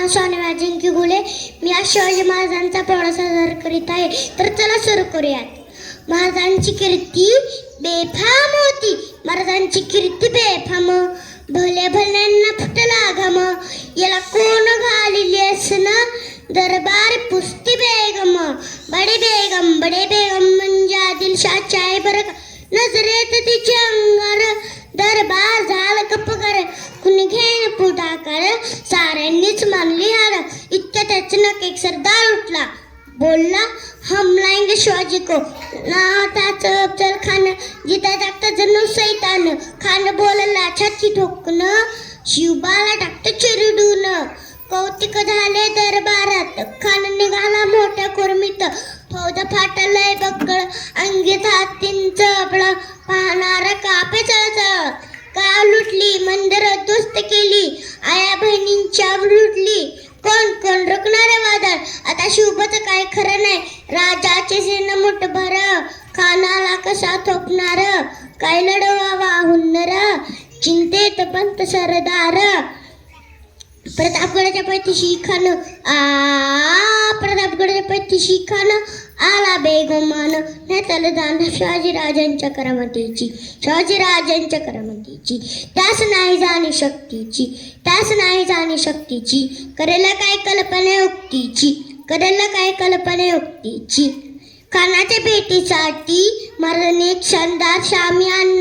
नाव सोनेवा अजिंक्य गुले. मी आज शिवाजी महाराजांचा प्रवास सादर करीत आहे. तर चला सुरू करूयात. महाराजांची कीर्ती बेफाम होती. महाराजांची कीर्ती बेफाम. भले भल्यांना फुटला घाम. याला कोण घालिली असन दरबार पुस्ती बेगम. बडे बेगम बडे बेगम म्हणजे आदिलशाच्या घेण साऱ्यांनीच मानली हार. इतक्यात अचानक एक सरदार उठला. बोलला हम लाएंगे शिवाजी को. ना अफजल खान जिता टाकता जणू सैतान. खान बोलला छाती ठोकणं शिवबाला टाकतं चिरडून. कौतिक झाले दरबारात. खान निघाला मोठ्या कुर्मीत. फौज फाटलंय बक्कळ अंगीत हातींच आपला पाहणारा कापे चळचळ का लुटली? मंदिर दुस्त केली. आया बहिणींच्या लुटली कोण कोण रुकणारे वादळ? आता शिवबाचं काय खरं नाही. राजाचे सेन मोठ भर. खानाला कसा थोपणार? काय लढवावा हुन्नर? चिंतेत पंत सरदार. प्रतापगडाच्या पैतीशी खान आ प्रतापगडाच्या पैतीशी खान आला बेगमान नेताल दान शिवाजी राजांच्या करामतीची शिवाजी राजांच्या करामतीची. त्यास नाही जाणे शक्तीची त्यास नाही जाणे शक्तीची. करेला काय कल्पने उक्तीची करेला काय कल्पने उक्तीची. खानाच्या भेटीसाठी मरणे एक शानदार शामी अन्न